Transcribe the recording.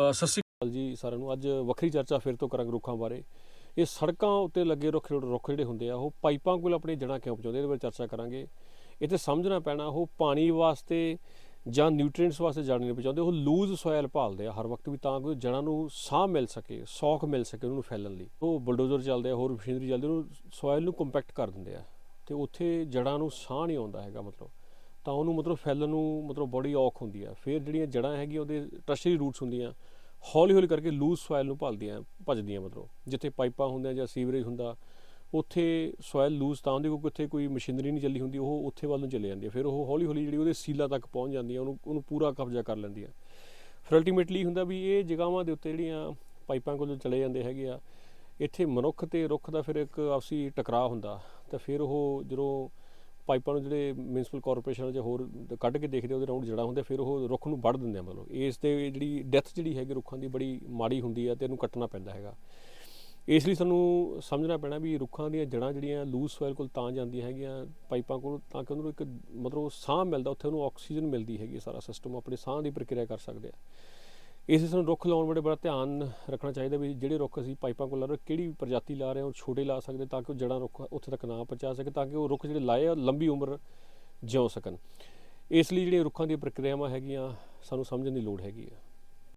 ਸਤਿ ਸ਼੍ਰੀ ਅਕਾਲ ਜੀ ਸਾਰਿਆਂ ਨੂੰ। ਅੱਜ ਵੱਖਰੀ ਚਰਚਾ ਫਿਰ ਤੋਂ ਕਰਾਂਗੇ ਰੁੱਖਾਂ ਬਾਰੇ। ਇਹ ਸੜਕਾਂ ਉੱਤੇ ਲੱਗੇ ਰੁੱਖ ਰੁੱਖ ਜਿਹੜੇ ਹੁੰਦੇ ਆ, ਉਹ ਪਾਈਪਾਂ ਕੋਲ ਆਪਣੀ ਜੜ੍ਹਾਂ ਕਿਉਂ ਪਹੁੰਚਾਉਂਦੇ ਇਹਦੇ ਬਾਰੇ ਚਰਚਾ ਕਰਾਂਗੇ। ਇੱਥੇ ਸਮਝਣਾ ਪੈਣਾ, ਉਹ ਪਾਣੀ ਵਾਸਤੇ ਜਾਂ ਨਿਊਟ੍ਰੀਐਂਟਸ ਵਾਸਤੇ ਜੜ੍ਹ ਨਹੀਂ ਪਹੁੰਚਾਉਂਦੇ, ਉਹ ਲੂਜ਼ ਸੋਇਲ ਭਾਲਦੇ ਆ ਹਰ ਵਕਤ ਵੀ ਤਾਂ ਕਿ ਜੜ੍ਹਾਂ ਨੂੰ ਸਾਹ ਮਿਲ ਸਕੇ, ਸੌਖ ਮਿਲ ਸਕੇ ਉਹਨੂੰ ਫੈਲਣ ਲਈ। ਉਹ ਬਲਡੋਜ਼ਰ ਚੱਲਦੇ ਆ, ਹੋਰ ਮਸ਼ੀਨਰੀ ਚੱਲਦੀ ਉਹਨੂੰ ਸੋਇਲ ਨੂੰ ਕੰਪੈਕਟ ਕਰ ਦਿੰਦੇ ਆ। ਤੇ ਉੱਥੇ ਜੜ੍ਹਾਂ ਨੂੰ ਸਾਹ ਨਹੀਂ ਆਉਂਦਾ ਹੈਗਾ ਮਤਲਬ। ਤਾਂ ਉਹਨੂੰ ਮਤਲਬ ਫੈਲਣ ਨੂੰ ਮਤਲਬ ਬੜੀ ਔਖ ਹੁੰਦੀ ਆ। ਫਿਰ ਜਿਹੜੀਆਂ ਜੜ੍ਹਾਂ ਹੈਗੀਆਂ ਉਹਦੇ ਟਰਸ਼ਰੀ ਰੂਟਸ ਹੁੰਦੀਆਂ ਹੌਲੀ ਹੌਲੀ ਕਰਕੇ ਲੂਜ਼ ਸੋਇਲ ਨੂੰ ਭਾਲਦੀਆਂ, ਭਜਦੀਆਂ ਮਤਲਬ। ਜਿੱਥੇ ਪਾਈਪਾਂ ਹੁੰਦੀਆਂ ਜਾਂ ਸੀਵਰੇਜ ਹੁੰਦਾ, ਉੱਥੇ ਸੋਇਲ ਲੂਜ਼ ਤਾਂ ਹੁੰਦੀ ਕਿਉਂਕਿ ਉੱਥੇ ਕੋਈ ਮਸ਼ੀਨਰੀ ਨਹੀਂ ਚੱਲੀ ਹੁੰਦੀ, ਉਹ ਉੱਥੇ ਵੱਲ ਨੂੰ ਚਲੇ ਜਾਂਦੀ ਹੈ ਫਿਰ ਉਹ ਹੌਲੀ ਹੌਲੀ ਜਿਹੜੀ ਉਹਦੇ ਸੀਲਾ ਤੱਕ ਪਹੁੰਚ ਜਾਂਦੀ ਹੈ ਉਹਨੂੰ ਉਹਨੂੰ ਪੂਰਾ ਕਬਜ਼ਾ ਕਰ ਲੈਂਦੀ ਹੈ ਫਿਰ ਅਲਟੀਮੇਟਲੀ ਹੁੰਦਾ ਵੀ ਇਹ ਜਗ੍ਹਾਵਾਂ ਦੇ ਉੱਤੇ ਜਿਹੜੀਆਂ ਪਾਈਪਾਂ ਕੋਲੋਂ ਚਲੇ ਜਾਂਦੇ ਹੈਗੇ ਆ, ਇੱਥੇ ਮਨੁੱਖ ਤੇ ਰੁੱਖ ਦਾ ਫਿਰ ਇੱਕ ਆਪਸੀ ਟਕਰਾਅ ਹੁੰਦਾ। ਤਾਂ ਫਿਰ ਉਹ ਜਦੋਂ ਪਾਈਪਾਂ ਨੂੰ ਜਿਹੜੇ ਮਿਊਨਿਸਪਲ ਕਾਰਪੋਰੇਸ਼ਨ ਜਾਂ ਹੋਰ ਕੱਢ ਕੇ ਦੇਖਦੇ ਉਹਦੇ ਰਾਉਂਡ ਜੜਾ ਹੁੰਦੇ ਫਿਰ ਉਹ ਰੁੱਖ ਨੂੰ ਵੱਢ ਦਿੰਦੇ ਆ ਮਤਲਬ। ਇਸ ਤੇ ਜਿਹੜੀ ਡੈਥ ਜਿਹੜੀ ਹੈਗੀ ਰੁੱਖਾਂ ਦੀ ਬੜੀ ਮਾੜੀ ਹੁੰਦੀ ਹੈ ਤੇ ਇਹਨੂੰ ਕੱਟਣਾ ਪੈਂਦਾ ਹੈਗਾ। ਇਸ ਲਈ ਸਾਨੂੰ ਸਮਝਣਾ ਪੈਣਾ ਵੀ ਰੁੱਖਾਂ ਦੀਆਂ ਜੜਾਂ ਜਿਹੜੀਆਂ ਲੂਜ਼ ਸੋਇਲ ਕੋਲ ਤਾਂ ਜਾਂਦੀਆਂ ਹੈਗੀਆਂ, ਪਾਈਪਾਂ ਕੋਲ, ਤਾਂ ਕਿ ਉਹਨੂੰ ਇੱਕ ਮਤਲਬ ਸਾਹ ਮਿਲਦਾ, ਉੱਥੇ ਉਹਨੂੰ ਆਕਸੀਜਨ ਮਿਲਦੀ ਹੈਗੀ ਸਾਰਾ ਸਿਸਟਮ ਆਪਣੀ ਸਾਹ ਦੀ ਪ੍ਰਕਿਰਿਆ ਕਰ ਸਕਦੇ ਆ। ਇਸ ਲਈ ਸਾਨੂੰ ਰੁੱਖ ਲਾਉਣ ਵੇਲੇ ਬੜਾ ਧਿਆਨ ਰੱਖਣਾ ਚਾਹੀਦਾ ਵੀ ਜਿਹੜੇ ਰੁੱਖ ਅਸੀਂ ਪਾਈਪਾਂ ਕੋਲ ਲਾ ਰਹੇ ਕਿਹੜੀ ਪ੍ਰਜਾਤੀ ਲਾ ਰਹੇ ਹਾਂ, ਉਹ ਛੋਟੇ ਲਾ ਸਕਦੇ ਤਾਂ ਕਿ ਉਹ ਜੜਾਂ ਰੁੱਖ ਉੱਥੇ ਤੱਕ ਨਾ ਪਹੁੰਚਾ ਸਕੇ ਤਾਂ ਕਿ ਉਹ ਰੁੱਖ ਜਿਹੜੇ ਲਾਏ ਆ, ਲੰਬੀ ਉਮਰ ਜਿਉ ਸਕਣ। ਇਸ ਲਈ ਜਿਹੜੀਆਂ ਰੁੱਖਾਂ ਦੀਆਂ ਪ੍ਰਕਿਰਿਆਵਾਂ ਹੈਗੀਆਂ ਸਾਨੂੰ ਸਮਝਣ ਦੀ ਲੋੜ ਹੈਗੀ ਆ।